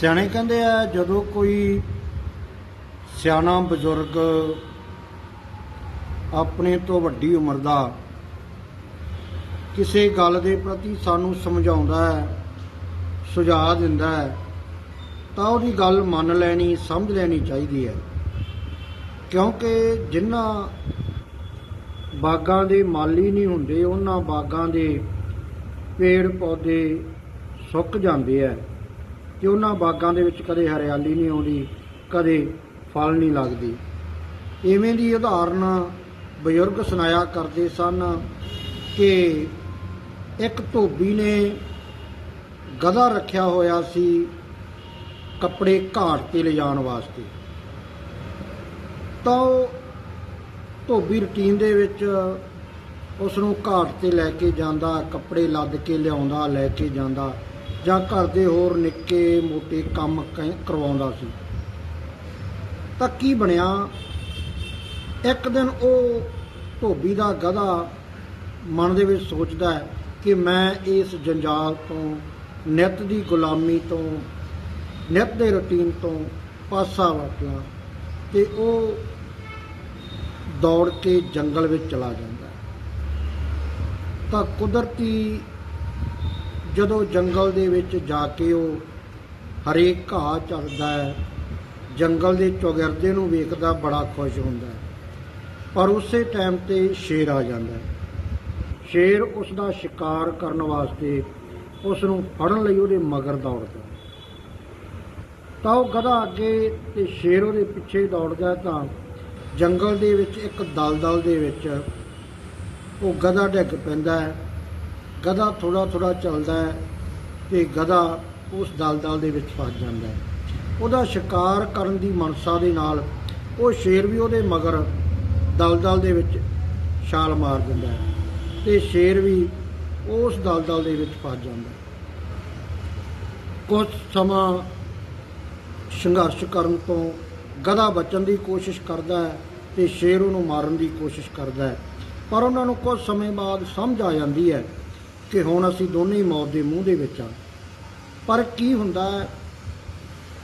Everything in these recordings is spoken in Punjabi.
ਸਿਆਣੇ ਕਹਿੰਦੇ ਆ, ਜਦੋਂ ਕੋਈ ਸਿਆਣਾ ਬਜ਼ੁਰਗ ਆਪਣੇ ਤੋਂ ਵੱਡੀ ਉਮਰ ਦਾ ਕਿਸੇ ਗੱਲ ਦੇ ਪ੍ਰਤੀ ਸਾਨੂੰ ਸਮਝਾਉਂਦਾ ਹੈ, ਸੁਝਾਅ ਦਿੰਦਾ ਹੈ, ਤਾਂ ਉਹਦੀ ਗੱਲ ਮੰਨ ਲੈਣੀ, ਸਮਝ ਲੈਣੀ ਚਾਹੀਦੀ ਹੈ। ਕਿਉਂਕਿ ਜਿਨ੍ਹਾਂ ਬਾਗਾਂ ਦੇ ਮਾਲੀ ਨਹੀਂ ਹੁੰਦੇ, ਉਹਨਾਂ ਬਾਗਾਂ ਦੇ ਪੇੜ ਪੌਦੇ ਸੁੱਕ ਜਾਂਦੇ ਆ। ਤੇ ਉਹਨਾਂ ਬਾਗਾਂ ਦੇ ਵਿੱਚ ਕਦੇ ਹਰਿਆਲੀ ਨਹੀਂ ਆਉਂਦੀ, ਕਦੇ ਫਲ ਨਹੀਂ ਲੱਗਦੀ। ਇਵੇਂ ਦੀ ਉਦਾਹਰਨ ਬਜ਼ੁਰਗ ਸੁਣਾਇਆ ਕਰਦੇ ਸਨ ਕਿ ਇੱਕ ਧੋਬੀ ਨੇ ਗਧਾ ਰੱਖਿਆ ਹੋਇਆ ਸੀ ਕੱਪੜੇ ਘਾਟ ਤੇ ਲਿਜਾਣ ਵਾਸਤੇ। ਤਾਂ ਉਹ ਧੋਬੀ ਰੁਟੀਨ ਦੇ ਵਿੱਚ ਉਸ ਨੂੰ ਘਾਟ ਤੇ ਲੈ ਕੇ ਜਾਂਦਾ, ਕੱਪੜੇ ਲੱਦ ਕੇ ਲਿਆਉਂਦਾ, ਲੈ ਕੇ ਜਾਂਦਾ। ਜਾਂ ਘਰ ਦੇ ਹੋਰ ਨਿੱਕੇ ਮੋਟੇ ਕੰਮ ਕ- ਕਰਵਾਉਂਦਾ ਸੀ। ਤਾਂ ਕੀ ਬਣਿਆ? ਇੱਕ ਦਿਨ ਉਹ ਧੋਬੀ ਦਾ ਗਧਾ ਮਨ ਦੇ ਵਿੱਚ ਸੋਚਦਾ ਹੈ ਕਿ ਮੈਂ ਇਸ ਜੰਜਾਲ ਤੋਂ, ਨਿਤ ਦੀ ਗੁਲਾਮੀ ਤੋਂ, ਨਿਤ ਦੇ ਰੁਟੀਨ ਤੋਂ ਪਾਸਾ ਵਟਾਂ ਤੇ ਉਹ ਦੌੜ ਕੇ ਜੰਗਲ ਵਿੱਚ ਚਲਾ ਜਾਂਦਾ ਤਾਂ ਕੁਦਰਤੀ ਜਦੋਂ ਜੰਗਲ ਦੇ ਵਿੱਚ ਜਾ ਕੇ ਉਹ ਹਰੇਕ ਘਾਹ ਚੜਦਾ ਹੈ, ਜੰਗਲ ਦੇ ਚੌਗਿਰਦੇ ਨੂੰ ਵੇਖਦਾ ਬੜਾ ਖੁਸ਼ ਹੁੰਦਾ ਹੈ। ਪਰ ਉਸੇ ਟਾਈਮ ਤੇ ਸ਼ੇਰ ਆ ਜਾਂਦਾ ਹੈ। ਸ਼ੇਰ ਉਸ ਦਾ ਸ਼ਿਕਾਰ ਕਰਨ ਵਾਸਤੇ ਉਸ ਨੂੰ ਫੜਨ ਲਈ ਉਹਦੇ ਮਗਰ ਦੌੜਦਾ ਤਾਂ ਉਹ ਗਧਾ ਅੱਗੇ ਤੇ ਸ਼ੇਰ ਉਹਦੇ ਪਿੱਛੇ ਦੌੜਦਾ ਤਾਂ ਜੰਗਲ ਦੇ ਵਿੱਚ ਇੱਕ ਦਲਦਲ ਦੇ ਵਿੱਚ ਉਹ ਗਧਾ ਡਿੱਗ ਪੈਂਦਾ ਹੈ। ਗਧਾ ਥੋੜਾ ਥੋੜਾ ਚੱਲਦਾ ਹੈ ਤੇ ਗਧਾ ਉਸ ਦਲਦਲ ਦੇ ਵਿੱਚ ਫਸ ਜਾਂਦਾ ਹੈ। ਉਹਦਾ ਸ਼ਿਕਾਰ ਕਰਨ ਦੀ ਮਨਸਾ ਦੇ ਨਾਲ ਉਹ ਸ਼ੇਰ ਵੀ ਉਹਦੇ ਮਗਰ ਦਲਦਲ ਦੇ ਵਿੱਚ ਛਾਲ ਮਾਰ ਦਿੰਦਾ ਹੈ ਤੇ ਸ਼ੇਰ ਵੀ ਉਸ ਦਲਦਲ ਦੇ ਵਿੱਚ ਫਸ ਜਾਂਦਾ ਹੈ। ਕੁਝ ਸਮਾਂ ਸੰਘਰਸ਼ ਕਰਨ ਤੋਂ ਗਧਾ ਬਚਣ ਦੀ ਕੋਸ਼ਿਸ਼ ਕਰਦਾ ਹੈ ਤੇ ਸ਼ੇਰ ਉਹਨੂੰ ਮਾਰਨ ਦੀ ਕੋਸ਼ਿਸ਼ ਕਰਦਾ ਹੈ। ਪਰ ਉਹਨਾਂ ਨੂੰ ਕੁਝ ਸਮੇਂ ਬਾਅਦ ਸਮਝ ਆ ਜਾਂਦੀ ਹੈ ਕਿ ਹੁਣ ਅਸੀਂ ਦੋਨੇ ਹੀ ਮੌਤ ਦੇ ਮੂੰਹ ਦੇ ਵਿੱਚ ਆ। ਪਰ ਕੀ ਹੁੰਦਾ ਹੈ?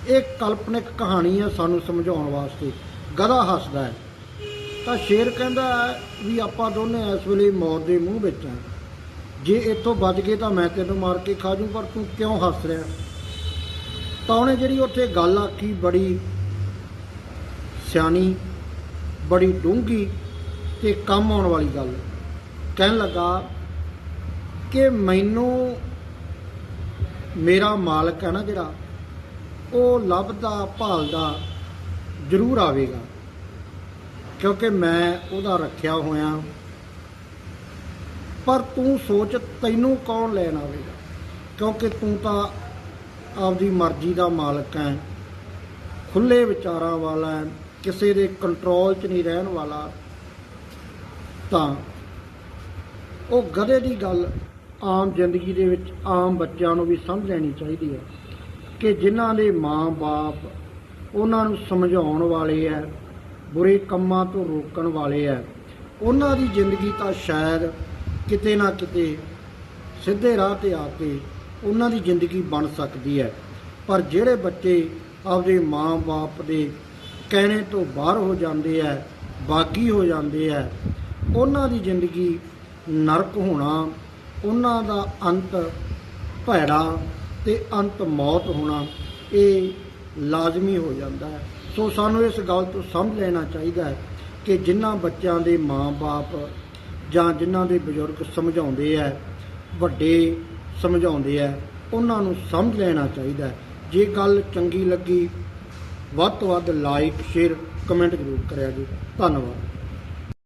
ਇਹ ਕਲਪਨਿਕ ਕਹਾਣੀ ਹੈ ਸਾਨੂੰ ਸਮਝਾਉਣ ਵਾਸਤੇ। ਗਧਾ ਹੱਸਦਾ ਹੈ। ਤਾਂ ਸ਼ੇਰ ਕਹਿੰਦਾ ਹੈ ਵੀ ਆਪਾਂ ਦੋਨੇ ਇਸ ਵੇਲੇ ਮੌਤ ਦੇ ਮੂੰਹ ਵਿੱਚ ਆ। ਜੇ ਇੱਥੋਂ ਬਚ ਗਏ ਤਾਂ ਮੈਂ ਤੈਨੂੰ ਮਾਰ ਕੇ ਖਾ ਜੂ, ਪਰ ਤੂੰ ਕਿਉਂ ਹੱਸ ਰਿਹਾ ਤਾਂ ਉਹਨੇ ਜਿਹੜੀ ਉੱਥੇ ਗੱਲ ਆਖੀ, ਬੜੀ ਸਿਆਣੀ, ਬੜੀ ਡੂੰਘੀ ਤੇ ਕੰਮ ਆਉਣ ਵਾਲੀ ਗੱਲ। ਕਹਿਣ ਲੱਗਾ ਕਿ ਮੈਨੂੰ ਮੇਰਾ ਮਾਲਕ ਹੈ ਨਾ ਜਿਹੜਾ, ਉਹ ਲੱਭਦਾ, ਭਾਲਦਾ ਜ਼ਰੂਰ ਆਵੇਗਾ। ਕਿਉਂਕਿ ਮੈਂ ਉਹਦਾ ਰੱਖਿਆ ਹੋਇਆ। ਪਰ ਤੂੰ ਸੋਚ, ਤੈਨੂੰ ਕੌਣ ਲੈਣ ਆਵੇਗਾ? ਕਿਉਂਕਿ ਤੂੰ ਤਾਂ ਆਪਦੀ ਮਰਜ਼ੀ ਦਾ ਮਾਲਕ ਹੈ। ਖੁੱਲੇ ਵਿਚਾਰਾਂ ਵਾਲਾ ਹੈ, ਕਿਸੇ ਦੇ ਕੰਟਰੋਲ 'ਚ ਨਹੀਂ ਰਹਿਣ ਵਾਲਾ। ਤਾਂ ਉਹ ਗਧੇ ਦੀ ਗੱਲ ਆਮ ਜ਼ਿੰਦਗੀ ਦੇ ਵਿੱਚ ਆਮ ਬੱਚਿਆਂ ਨੂੰ ਵੀ ਸਮਝ ਲੈਣੀ ਚਾਹੀਦੀ ਹੈ ਕਿ ਜਿਨ੍ਹਾਂ ਦੇ ਮਾਂ-ਬਾਪ ਉਹਨਾਂ ਨੂੰ ਸਮਝਾਉਣ ਵਾਲੇ ਹੈ, ਬੁਰੇ ਕੰਮਾਂ ਤੋਂ ਰੋਕਣ ਵਾਲੇ ਹੈ, ਉਹਨਾਂ ਦੀ ਜ਼ਿੰਦਗੀ ਤਾਂ ਸ਼ਾਇਦ ਕਿਤੇ ਨਾ ਕਿਤੇ ਸਿੱਧੇ ਰਾਹ ਤੇ ਆ ਕੇ ਉਹਨਾਂ ਦੀ ਜ਼ਿੰਦਗੀ ਬਣ ਸਕਦੀ ਹੈ। ਪਰ ਜਿਹੜੇ ਬੱਚੇ ਆਪਦੇ ਮਾਂ-ਬਾਪ ਦੇ ਕਹਿਣੇ ਤੋਂ ਬਾਹਰ ਹੋ ਜਾਂਦੇ ਹੈ, ਬਾਗੀ ਹੋ ਜਾਂਦੇ ਹੈ, ਉਹਨਾਂ ਦੀ ਜ਼ਿੰਦਗੀ ਨਰਕ ਹੋਣਾ ਉਹਨਾਂ ਦਾ ਅੰਤ ਭੈੜਾ ਤੇ ਅੰਤ ਮੌਤ ਹੋਣਾ ਇਹ ਲਾਜ਼ਮੀ ਹੋ ਜਾਂਦਾ ਹੈ। ਸੋ ਸਾਨੂੰ ਇਸ ਗੱਲ ਤੋਂ ਸਮਝ ਲੈਣਾ ਚਾਹੀਦਾ ਹੈ ਕਿ ਜਿਨ੍ਹਾਂ ਬੱਚਿਆਂ ਦੇ ਮਾਂ-ਬਾਪ ਜਾਂ ਜਿਨ੍ਹਾਂ ਦੇ ਬਜ਼ੁਰਗ ਸਮਝਾਉਂਦੇ ਹੈ, ਵੱਡੇ ਸਮਝਾਉਂਦੇ ਹੈ, ਉਹਨਾਂ ਨੂੰ ਸਮਝ ਲੈਣਾ ਚਾਹੀਦਾ ਜੇ ਗੱਲ ਚੰਗੀ ਲੱਗੀ, ਵੱਧ ਤੋਂ ਵੱਧ ਲਾਈਕ ਸ਼ੇਅਰ ਕਮੈਂਟ ਜ਼ਰੂਰ ਕਰਿਆ ਜੀ। ਧੰਨਵਾਦ।